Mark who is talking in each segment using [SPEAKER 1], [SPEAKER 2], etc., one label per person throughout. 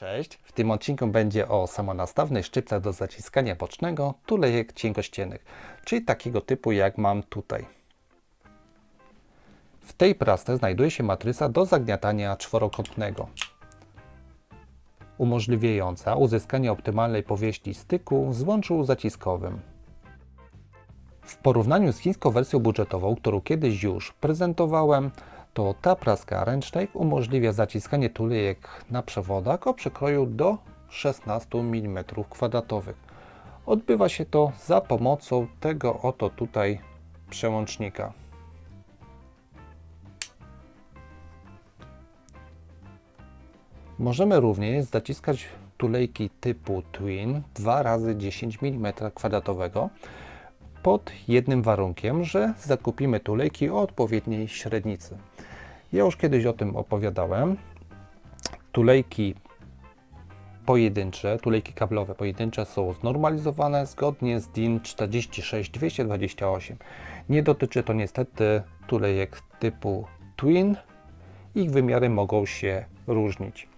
[SPEAKER 1] Cześć, w tym odcinku będzie o samonastawnych szczypcach do zaciskania bocznego tulejek cienkościennych, czyli takiego typu jak mam tutaj. W tej prasce znajduje się matryca do zagniatania czworokątnego, umożliwiająca uzyskanie optymalnej powierzchni styku z łączu zaciskowym. W porównaniu z chińską wersją budżetową, którą kiedyś już prezentowałem, to ta praska ręcznej umożliwia zaciskanie tulejek na przewodach o przekroju do 16 mm kwadratowych. Odbywa się to za pomocą tego oto tutaj przełącznika. Możemy również zaciskać tulejki typu Twin 2 razy 10 mm kwadratowego pod jednym warunkiem, że zakupimy tulejki o odpowiedniej średnicy. Ja już kiedyś o tym opowiadałem. Tulejki pojedyncze, tulejki kablowe pojedyncze są znormalizowane zgodnie z DIN 46228. Nie dotyczy to niestety tulejek typu Twin. Ich wymiary mogą się różnić.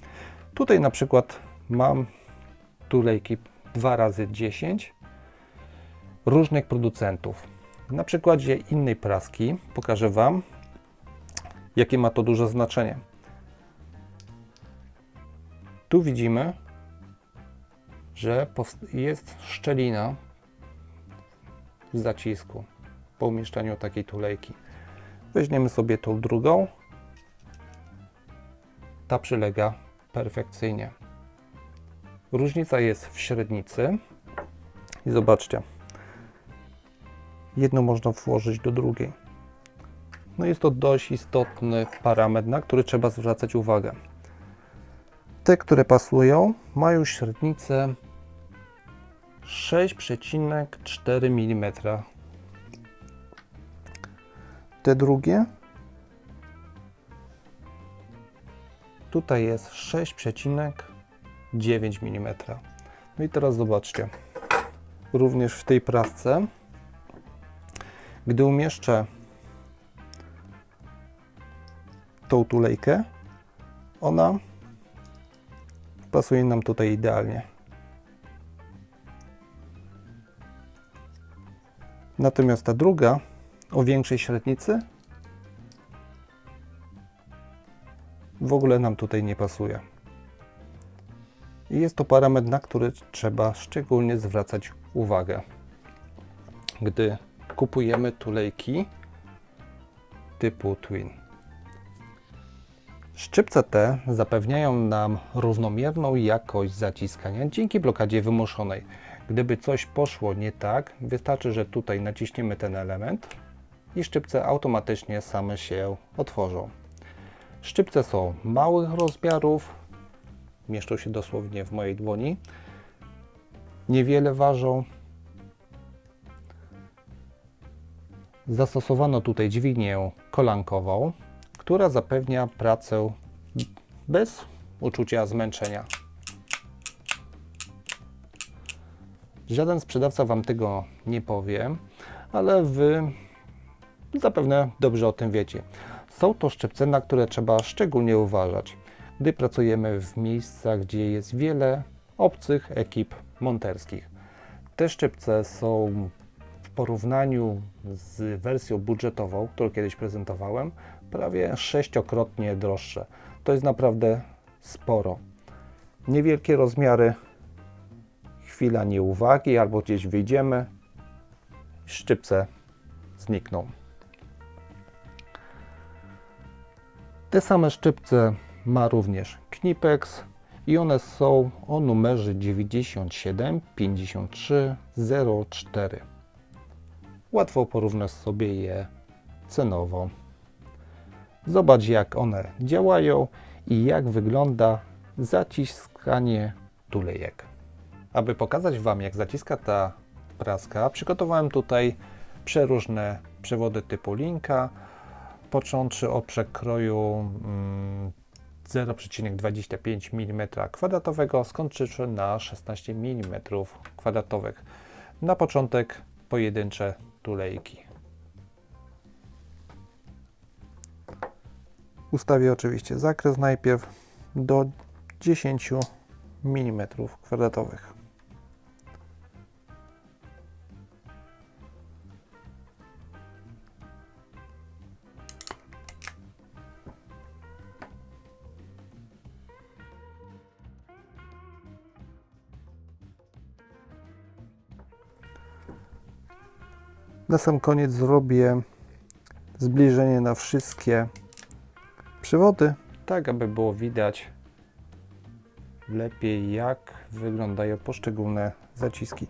[SPEAKER 1] Tutaj na przykład mam tulejki 2 razy 10 różnych producentów. Na przykładzie innej praski pokażę Wam, jakie ma to duże znaczenie. Tu widzimy, że jest szczelina w zacisku po umieszczeniu takiej tulejki. Weźmiemy sobie tą drugą. Ta przylega perfekcyjnie. Różnica jest w średnicy. I zobaczcie. Jedną można włożyć do drugiej. No jest to dość istotny parametr, na który trzeba zwracać uwagę. Te, które pasują, mają średnicę 6,4 mm. Te drugie tutaj jest 6,9 mm. No i teraz zobaczcie. Również w tej prasce, gdy umieszczę tą tulejkę, ona pasuje nam tutaj idealnie. Natomiast ta druga o większej średnicy w ogóle nam tutaj nie pasuje. I jest to parametr, na który trzeba szczególnie zwracać uwagę, gdy kupujemy tulejki typu Twin. Szczypce te zapewniają nam równomierną jakość zaciskania dzięki blokadzie wymuszonej. Gdyby coś poszło nie tak, wystarczy, że tutaj naciśniemy ten element i szczypce automatycznie same się otworzą. Szczypce są małych rozmiarów, mieszczą się dosłownie w mojej dłoni. Niewiele ważą. Zastosowano tutaj dźwignię kolankową, która zapewnia pracę bez uczucia zmęczenia. Żaden sprzedawca Wam tego nie powie, ale Wy zapewne dobrze o tym wiecie. Są to szczypce, na które trzeba szczególnie uważać, gdy pracujemy w miejscach, gdzie jest wiele obcych ekip monterskich. Te szczypce są w porównaniu z wersją budżetową, którą kiedyś prezentowałem, prawie sześciokrotnie droższe. To jest naprawdę sporo. Niewielkie rozmiary, chwila nieuwagi albo gdzieś wyjdziemy, szczypce znikną. Te same szczypce ma również Knipex i one są o numerze 975304. Łatwo porównać sobie je cenowo. Zobacz jak one działają i jak wygląda zaciskanie tulejek. Aby pokazać Wam jak zaciska ta praska, przygotowałem tutaj przeróżne przewody typu linka, począwszy od przekroju 0,25 mm kwadratowego, skończywszy na 16 mm kwadratowych. Na początek pojedyncze tulejki. Ustawię oczywiście zakres najpierw do 10 mm kwadratowych. Na sam koniec zrobię zbliżenie na wszystkie przywody, tak aby było widać lepiej jak wyglądają poszczególne zaciski.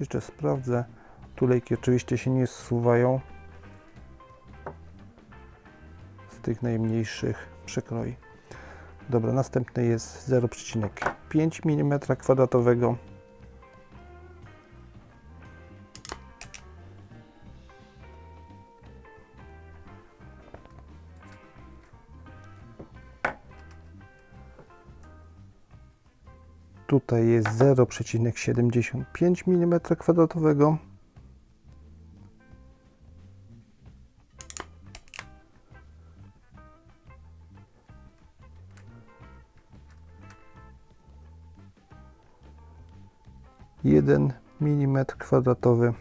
[SPEAKER 1] Jeszcze sprawdzę. Tulejki oczywiście się nie zsuwają z tych najmniejszych przekroi. Dobra, następny jest 0,5 mm kwadratowego. Tutaj jest 0,75 mm kwadratowego. Jeden milimetr kwadratowy.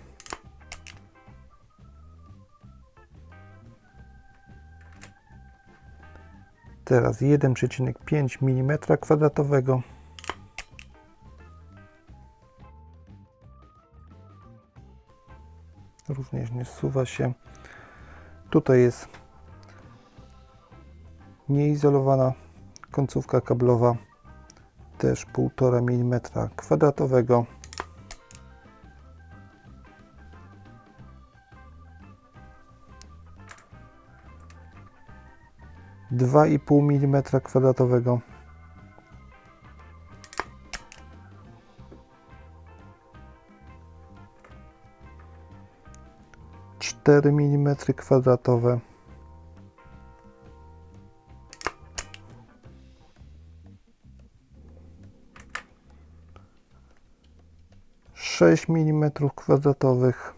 [SPEAKER 1] Teraz 1,5 mm kwadratowego. Również nie zsuwa się. Tutaj jest nieizolowana końcówka kablowa, też 1,5 mm kwadratowego. Dwa i pół milimetra kwadratowego. 4 mm kwadratowe. Sześć milimetrów kwadratowych.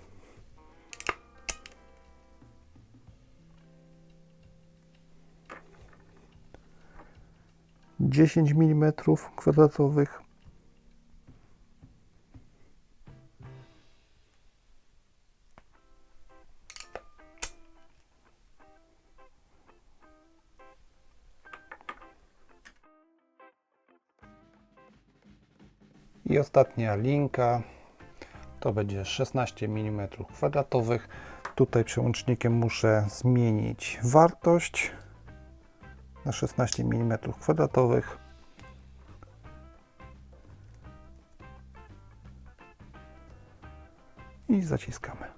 [SPEAKER 1] Dziesięć milimetrów kwadratowych. I ostatnia linka to będzie 16 mm kwadratowych. Tutaj przełącznikiem muszę zmienić wartość na 16 mm kwadratowych. I zaciskamy.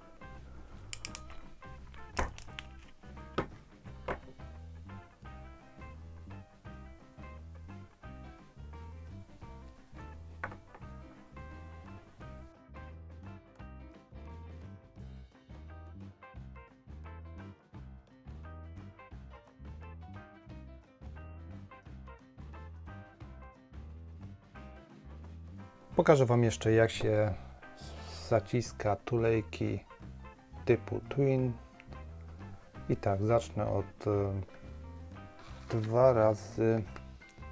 [SPEAKER 1] Pokażę Wam jeszcze jak się zaciska tulejki typu Twin. I tak, zacznę od 2 razy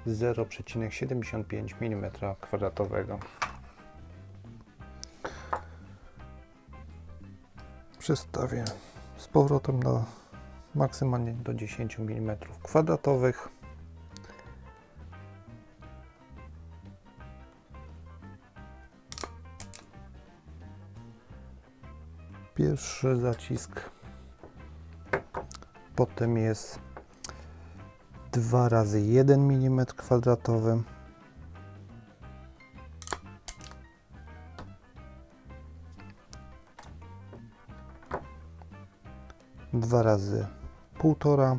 [SPEAKER 1] 0,75 mm kwadratowego. Przestawię z powrotem na maksymalnie do 10 mm kwadratowych. Pierwszy zacisk. Potem jest 2 razy 1 mm kwadratowy. Dwa razy półtora.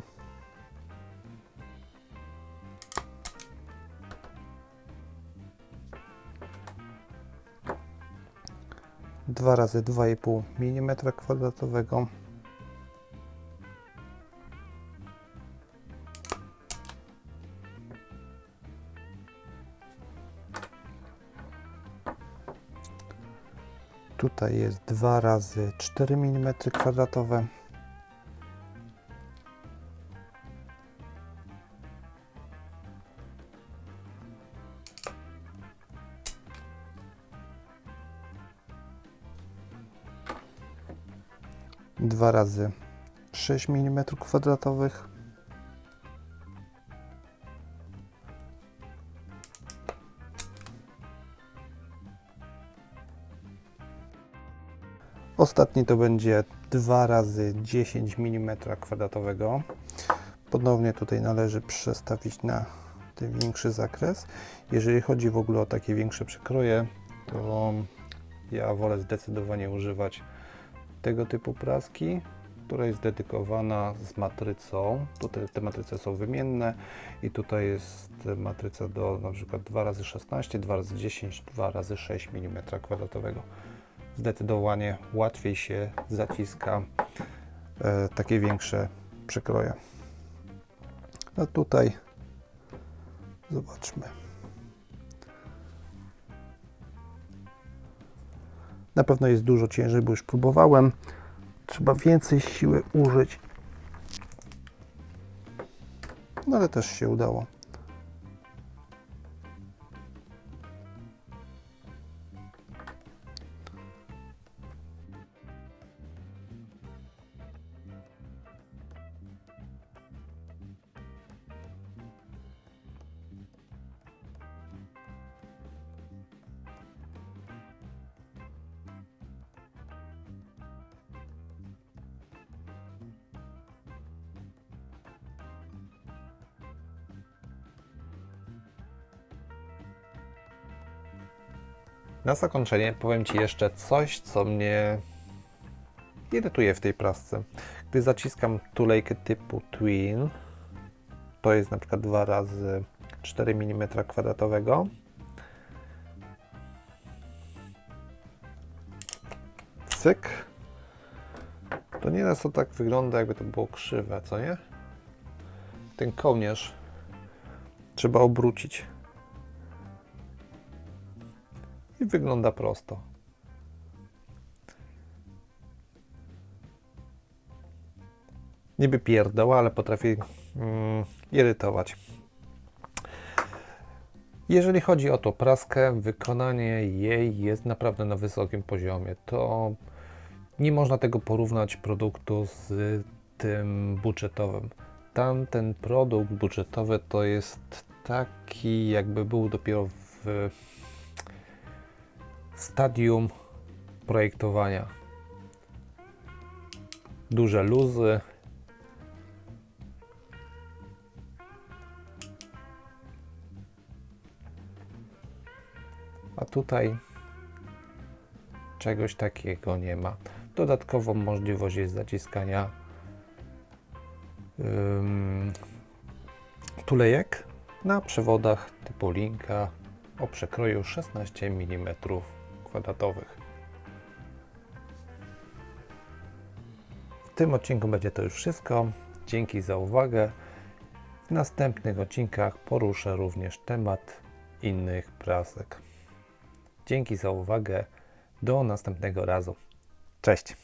[SPEAKER 1] Dwa razy 2,5 mm kwadratowego. Tutaj jest 2 razy 4 mm kwadratowe. 2 razy 6 mm kwadratowych. Ostatni to będzie 2 razy 10 mm kwadratowego. Ponownie tutaj należy przestawić na ten większy zakres. Jeżeli chodzi w ogóle o takie większe przekroje, to ja wolę zdecydowanie używać tego typu praski, która jest dedykowana z matrycą. Tutaj te matryce są wymienne i tutaj jest matryca do na przykład 2 razy 16, 2 razy 10, 2 razy 6 mm kwadratowego. Zdecydowanie łatwiej się zaciska e, takie większe przekroje. A tutaj zobaczmy. Na pewno jest dużo ciężej, bo już próbowałem. Trzeba więcej siły użyć. No ale też się udało. Na zakończenie powiem Ci jeszcze coś, co mnie irytuje w tej prasce. Gdy zaciskam tulejkę typu Twin, to jest na przykład 2 razy 4 mm kwadratowego. Cyk. To nieraz to tak wygląda, jakby to było krzywe, co nie? Ten kołnierz trzeba obrócić. I wygląda prosto. Niby pierdoła, ale potrafi mm, irytować. Jeżeli chodzi o tą praskę, wykonanie jej jest naprawdę na wysokim poziomie. To nie można tego porównać produktu z tym budżetowym. Tamten produkt budżetowy to jest taki, jakby był dopiero w stadium projektowania. Duże luzy. A tutaj czegoś takiego nie ma. Dodatkową możliwość jest zaciskania ym, tulejek na przewodach typu linka o przekroju 16 mm kwadratowych. W tym odcinku będzie to już wszystko. Dzięki za uwagę. W następnych odcinkach poruszę również temat innych prasek. Dzięki za uwagę. Do następnego razu. Cześć.